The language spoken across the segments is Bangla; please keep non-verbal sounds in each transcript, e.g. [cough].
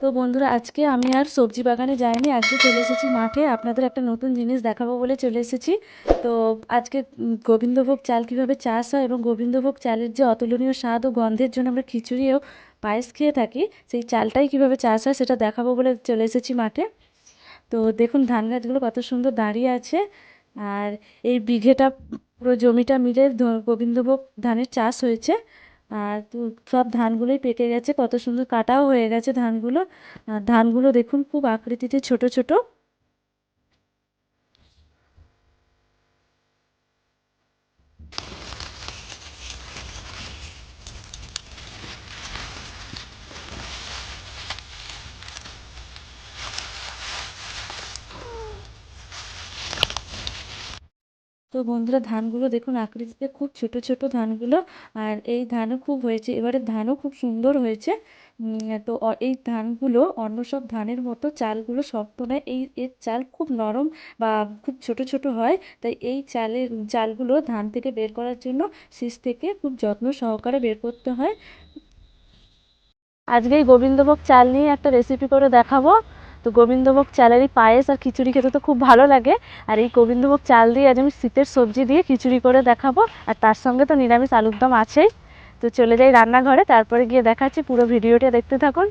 তো বন্ধুরা, আজকে আমি আর সবজি বাগানে যাইনি, আজকে চলে এসেছি মাঠে। আপনাদের একটা নতুন জিনিস দেখাবো বলে চলে এসেছি। তো আজকে গোবিন্দভোগ চাল কীভাবে চাষ হয় এবং গোবিন্দভোগ চালের যে অতুলনীয় স্বাদ ও গন্ধের জন্য আমরা খিচুড়ি ও পায়েস খেয়ে থাকি, সেই চালটাই কীভাবে চাষ হয় সেটা দেখাবো বলে চলে এসেছি মাঠে। তো দেখুন, ধান গাছগুলো কত সুন্দর দাঁড়িয়ে আছে। আর এই বিঘেটা পুরো জমিটা মিলে গোবিন্দভোগ ধানের চাষ হয়েছে। আর সব ধানগুলোই পেকে গেছে, কত সুন্দর কাটাও হয়ে গেছে ধানগুলো। আর ধানগুলো দেখুন খুব আকৃতিতে ছোটো, ছোট। বন্ধুরা, ধানগুলো দেখুন, আকৃতিতে খুব ছোট ছোট ধানগুলো, আর এই ধানও খুব হয়েছে। এবারে ধানও খুব সুন্দর হয়েছে। তো এই ধানগুলো অন্য সব ধানের মতো চালগুলো শক্ত নয় এই, এর চাল খুব নরম বা খুব ছোট ছোট হয়। তাই এই চালের চালগুলো ধান থেকে বের করার জন্য শীষ থেকে খুব যত্ন সহকারে বের করতে হয়। আজকে এই গোবিন্দভোগ চাল নিয়ে একটা রেসিপি করে দেখাবো। তো গোবিন্দভোগ চালেরই পায়েস আর খিচুড়ি খেতে তো খুব ভালো লাগে। আর এই গোবিন্দভোগ চাল দিয়ে আজ আমি শীতের সবজি দিয়ে খিচুড়ি করে দেখাবো। আর তার সঙ্গে তো নিরামিষ আলুর দম আছেই। তো চলে যাই রান্নাঘরে, তারপরে গিয়ে দেখাচ্ছি পুরো ভিডিওটা দেখতে থাকুন।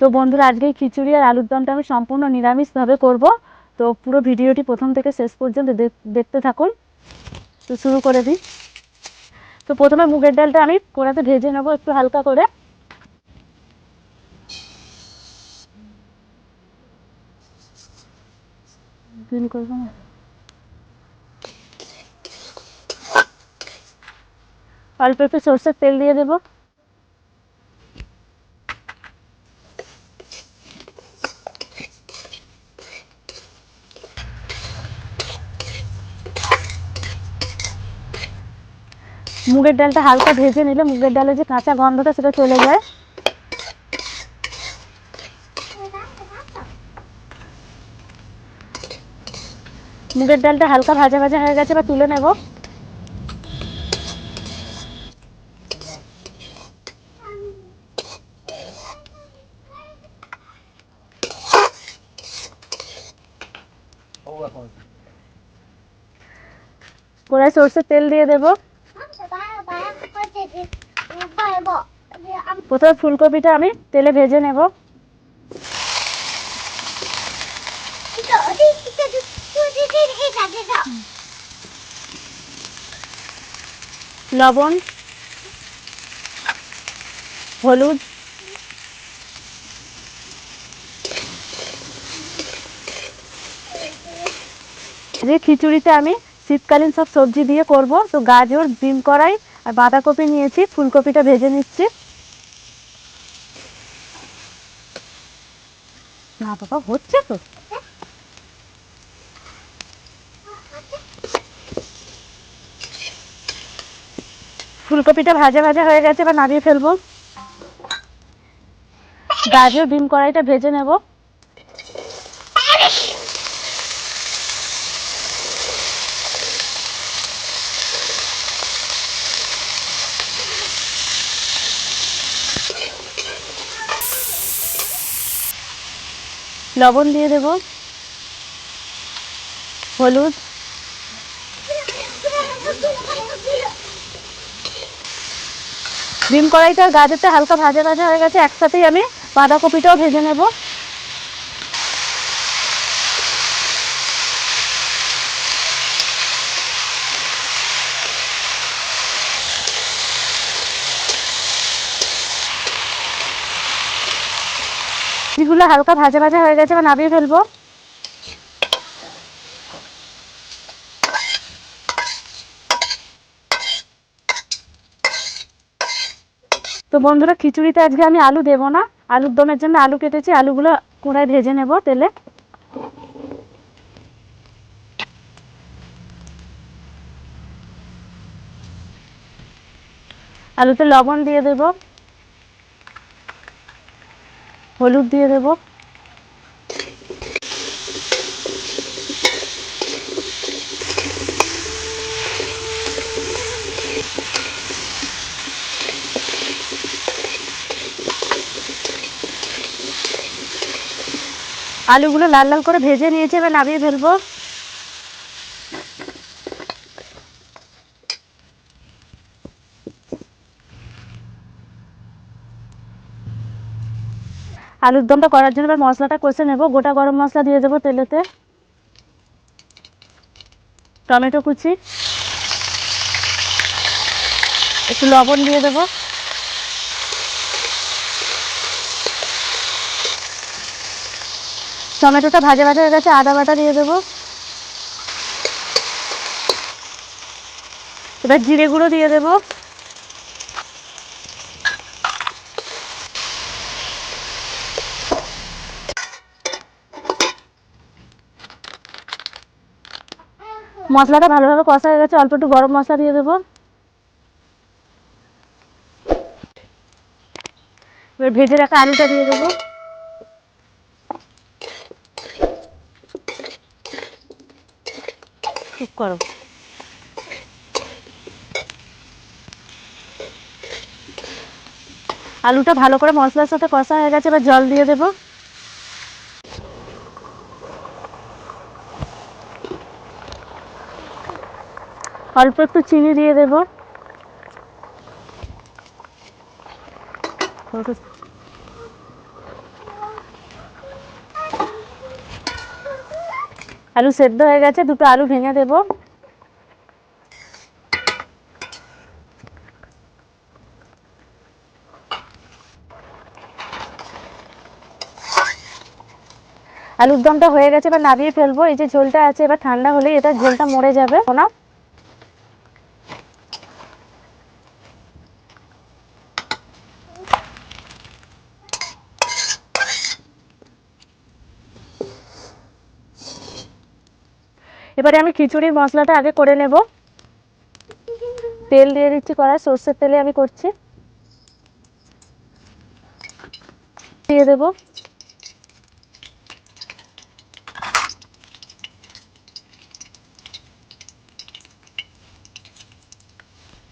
তো বন্ধুরা, আজকে খিচুড়ি আর আলুর দমটা আমি সম্পূর্ণ নিরামিষভাবে করব। তো পুরো ভিডিওটি প্রথম থেকে শেষ পর্যন্ত দেখতে থাকুন। তো শুরু করে দিই। তো প্রথমে মুগের ডালটা আমি কোড়াতে ভেজে নেব একটু হালকা করে। ফিল করব না অল্প একটু সর্ষের তেল দিয়ে দেবো মুগের ডালটা হালকা ভেজে নিলে মুগের ডালের যে কাঁচা গন্ধটা সেটা চলে যায়। মুগের ডালটা হালকা ভাজা ভাজা হয়ে গেছে বা তুলে নেব। কড়াই সর্ষের তেল দিয়ে দেব। প্রথমে ফুলকপিটা আমি তেলে ভেজে নেব। লবণ, হলুদ যে খিচুড়িতে আমি শীতকালীন সব সবজি দিয়ে করব। তো গাজর, ডিম কড়াই আর বাঁধাকপি নিয়েছি, ফুলকপিটা ভেজে নিচ্ছি। না বাবা, হচ্ছে তো। ফুলকপিটা ভাজা ভাজা হয়ে গেছে, এবার নামিয়ে ফেলব। গাজর ডিম কড়াইটা ভেজে নেব। লবণ দিয়ে দেব। হলুদ। ডিম কড়াইটা গাজরটা হালকা ভাজা ভাজা হয়ে গেছে, একসাথেই আমি বাঁধাকপিটাও ভেজে নেব। এগুলো হালকা ভাজা ভাজা হয়ে গেছে, এবার নামিয়ে ফেলব। তো বন্ধুরা, খিচুড়িতে আজকে আমি আলু দেবো না। আলুর দমের জন্য আলু কেটেছি, আলুগুলো কোড়ায় ভেজে নেব তেলে। আলুতে লবণ দিয়ে দেব, হলুদ দিয়ে দেবো। আলুগুলো লাল লাল করে ভেজে নিয়েছি, এবার নামিয়ে ফেলব। আলুর দমটা করার জন্য এবার মশলাটা কষে নেব। গোটা গরম মশলা দিয়ে দেবো তেলেতে। টমেটো কুচি। একটু লবণ দিয়ে দেবো। টমেটোটা ভাজা ভাজা হয়ে গেছে, আদা বাটা দিয়ে দেবো। এবার জিরে গুঁড়ো দিয়ে দেবো। মশলাটা ভালোভাবে কষা হয়ে গেছে, অল্প একটু গরম মশলা দিয়ে দেবো। এবার ভেজে রাখা আলুটা দিয়ে দেবো। করো। আলুটা ভালো করে মশলার সাথে কষা হয়ে গেছে, এবার জল দিয়ে দেবো। অল্প একটু চিনি দিয়ে দেবো। আলু সেদ্ধ হয়ে গেছে, দুটো আলু ভেঙে দেব। আলুর দমটা হয়ে গেছে, এবার নামিয়ে ফেলব। এই যে ঝোলটা আছে, এবার ঠান্ডা হলে এটা ঝোলটা মরে যাবে। না এবারে আমি খিচুড়ির মশলাটা আগে করে নেব। তেল দিয়ে দিচ্ছি কড়াই, সর্ষের তেলে আমি করছি। দিয়ে দেবো।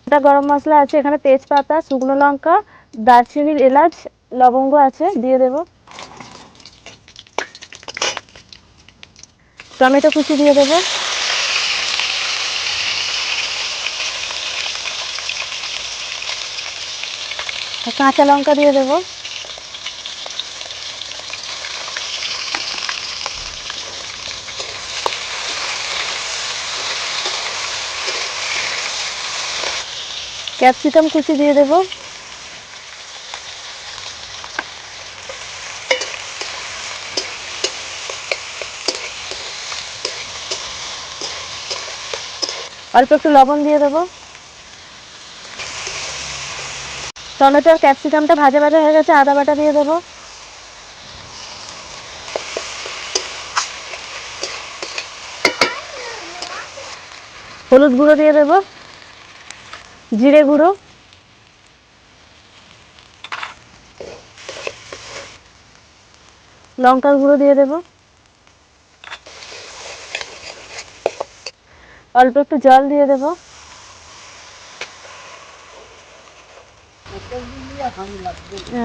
এটা গরম মশলা আছে, এখানে তেজপাতা, শুকনো লঙ্কা, দারচিনির এলাচ, লবঙ্গ আছে, দিয়ে দেব। টমেটো কুচি দিয়ে দেবো। কাঁচা লঙ্কা দিয়ে দেবো। ক্যাপসিকাম কুচি দিয়ে দেবো। অল্প একটু লবণ দিয়ে দেবো। টমেটো আর ক্যাপসিকামটা ভাজা ভাজা হয়ে গেছে, আদা বাটা দিয়ে দেবো। হলুদ গুঁড়ো দিয়ে দেবো। জিরে গুঁড়ো। লঙ্কার গুঁড়ো দিয়ে দেবো। অল্প একটু জল দিয়ে দেবো।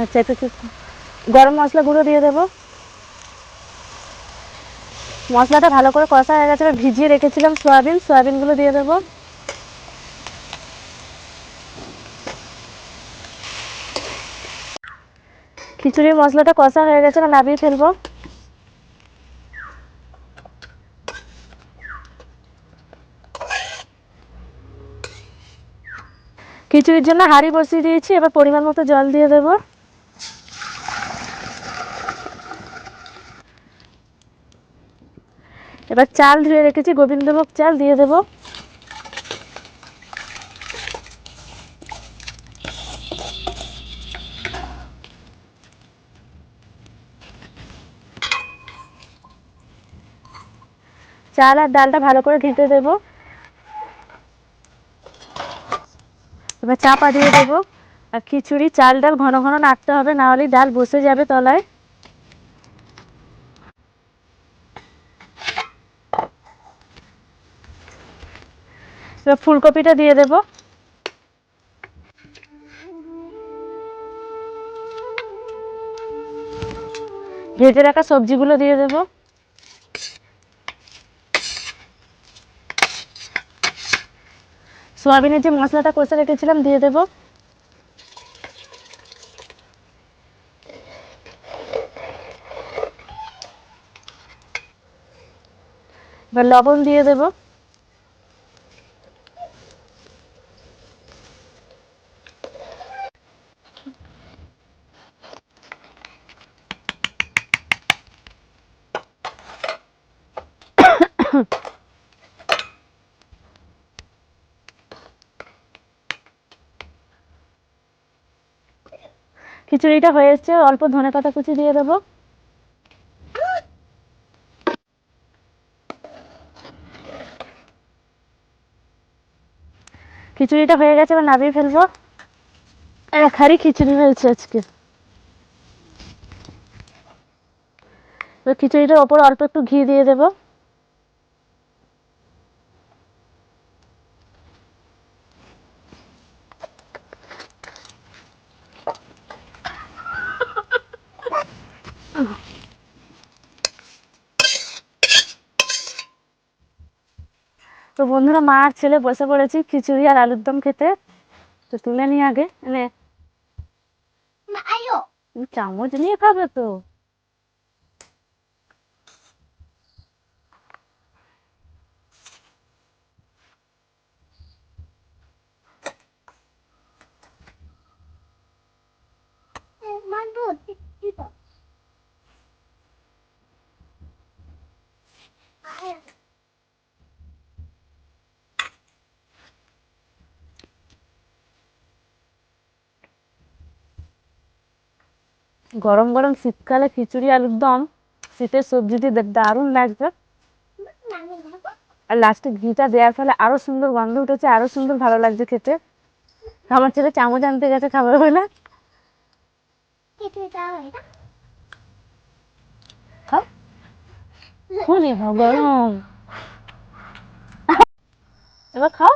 আচ্ছা একটু গরম মশলা গুঁড়ো দিয়ে দেবো। মশলাটা ভালো করে কষা হয়ে গেছে, এবার ভিজিয়ে রেখেছিলাম সয়াবিন, সয়াবিনগুলো দিয়ে দেবো। খিচুড়ির মশলাটা কষা হয়ে গেছে না নামিয়ে ফেলব। খিচুড়ির জন্য হাঁড়ি বসিয়ে দিয়েছি, এবার পরিমাণ মতো জল দিয়ে দেবো। এবার চাল ধুয়ে রেখেছি, গোবিন্দভোগ চাল দিয়ে দেবো। চাল আর ডালটা ভালো করে ঘেঁটে দেবো। এবার চাপা দিয়ে দেবো। আর খিচুড়ি, চাল, ডাল ঘন ঘন নাড়তে হবে, না হলে ডাল বসে যাবে তলায়। এবার ফুলকপিটা দিয়ে দেবো। ভেজে রাখা সবজিগুলো দিয়ে দেবো। সোয়াবিনের যে মশলাটা কষে রেখেছিলাম দিয়ে দেবো। এবার লবণ দিয়ে দেবো। খিচুড়িটা হয়ে অল্প ধনে পাতা কুচি দিয়ে দেবো। খিচুড়িটা হয়ে গেছে, এবার নামিয়ে ফেলব। এক হাঁড়ি খিচুড়ি হয়েছে আজকে। এবার খিচুড়িটার ওপর অল্প একটু ঘি দিয়ে দেবো। তো বন্ধুরা মা আর ছেলে বসে পড়েছি খিচুড়ি আর আলুর দম খেতে। তো তুলে নিয়ে আগে। এনে চামচ নিয়ে খাবে তো। গরম গরম শীতকালে খিচুড়ি আলুর দম, শীতের সবজি দিয়ে দারুণ লাগছে। আর লাস্টে ঘিটা দেওয়ার ফলে আরও সুন্দর গন্ধ উঠেছে, আরও সুন্দর ভালো লাগছে খেতে। আমার ছেলে চামচ আনতে গেছে খাবার বলে। গরম। এবার খাও।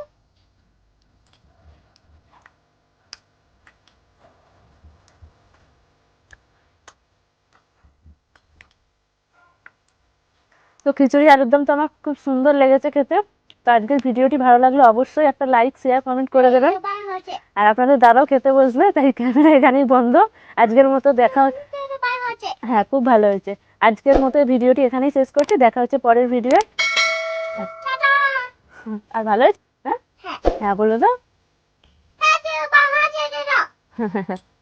তো খিচুড়ি আলুর দম তো আমার খুব সুন্দর লেগেছে খেতে। তো আজকের ভিডিওটি ভালো লাগলে অবশ্যই একটা লাইক শেয়ার কমেন্ট করে দেবেন। আর আপনাদের দাদাও খেতে বসবে তাই ক্যামেরা এখানেই বন্ধ। আজকের মতো দেখা হ্যাঁ খুব ভালো হয়েছে। আজকের মতো ভিডিওটি এখানেই শেষ করছি। দেখা হচ্ছে পরের ভিডিও আর ভালো হয়েছে? হ্যাঁ? হ্যাঁ। বলো তো। [laughs]